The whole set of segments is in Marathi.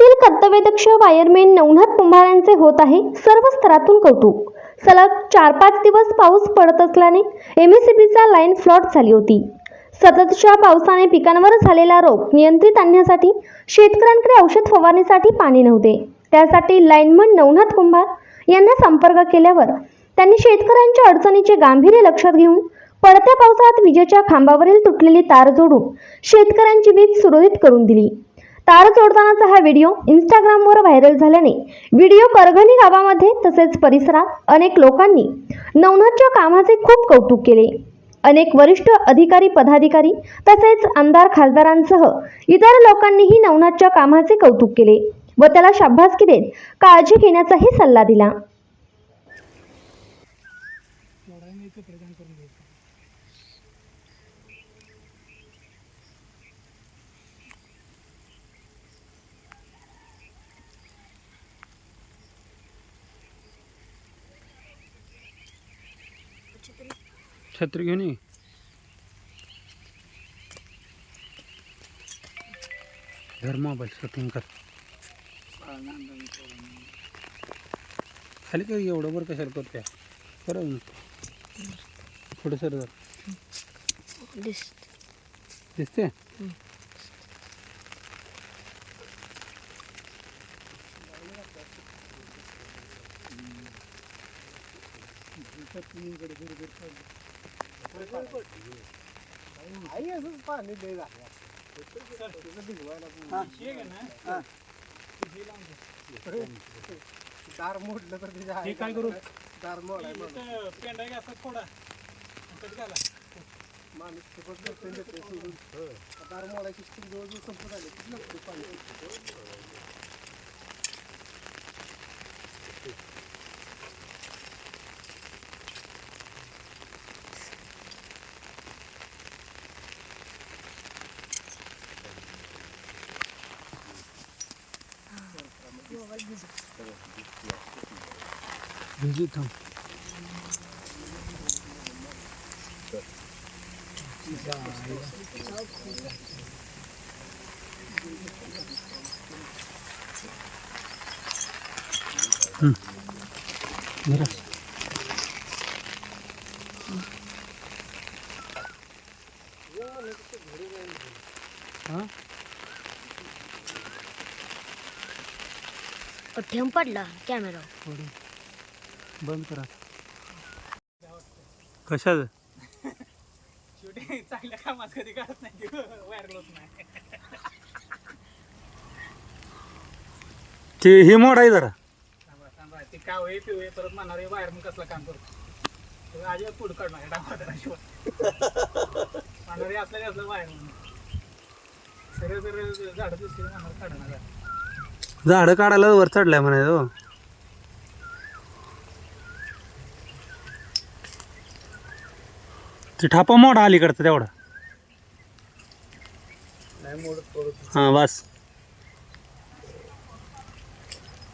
कर्तव्यदक्ष वायरमेन नवनाथ कुंभारांचे होत आहे सर्व स्तरातून कौतुक. सलग चार पाच दिवस पाऊस पडत असल्याने एम एस बीचा लाईन फ्लॉट झाली होती. सततच्या पावसाने पिकांवर झालेला रोग नियंत्रित आणण्यासाठी शेतकऱ्यांकडे औषध फवारणीसाठी पाणी नव्हते. त्यासाठी लाईनमन नवनाथ कुंभार यांना संपर्क केल्यावर त्यांनी शेतकऱ्यांच्या अडचणीचे गांभीर्य लक्षात घेऊन पडत्या पावसात विजेच्या खांबावरील तुटलेली तार जोडून शेतकऱ्यांची वीज सुरळीत करून दिली. तार जोडतानाचा हा व्हिडिओ इंस्टाग्रामवर व्हायरल झाल्याने व्हिडिओ करगणी गावामध्ये तसेच परिसरात अनेक लोकांनी नवनाथच्या कामाचे खूप कौतुक केले. अनेक वरिष्ठ अधिकारी पदाधिकारी तसेच आमदार खासदारांसह इतर लोकांनीही नवनाथच्या कामाचे कौतुक केले व त्याला शाबासकी देत काळजी घेण्याचाही सल्ला दिला. छत्री घेऊन ये. धर मोबाईल शूटिंग कर. खाली काय एवढं बरं कशाला करते खरं थोडं सर जर दिसते आई असंच पाणी लय झालं त्याचं भिजवायला पण- दार मोडलं तर त्याच्या आई काय करू? दार मोडाय माणूस खूपच करतोय ते ते सोडून दार मोडायची स्टील जवळजवळ संपत आली किती लागते पाणी भिजी थांब हम्म. जरा. हा ठेम पडला कॅमेरा बंद करा. कशाचं? शेवटी चांगल्या कामात कधी काढत नाही व्हायरल होत नाही ते हे मोड आहे जरा. थांबा थांबा ते काय ते होईल परत म्हणणार बाहेर मग कसलं काम करतो अजिबात पुढं काढणार डांबा म्हणणार असलं कसलं बाहेर म्हणून सरळ झाडं म्हणणार काढणार झाडं काढायला वर चढलाय म्हणायचं हो. ते ठापा मोठा अलीकडचा तेवढा. हा बस.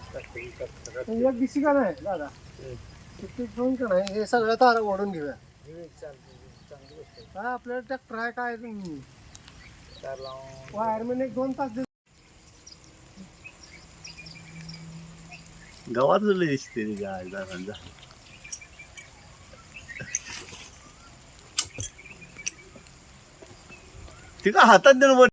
एक दिशी का नाही दादा? किती फोन का नाही? हे सगळं तारा ओढून घेऊया. काय आपल्याला ट्रॅक्टर आहे काय वायरमॅन एक दोन तास गावात लय दिसते रे गाय दारांचा ती का हातात देणं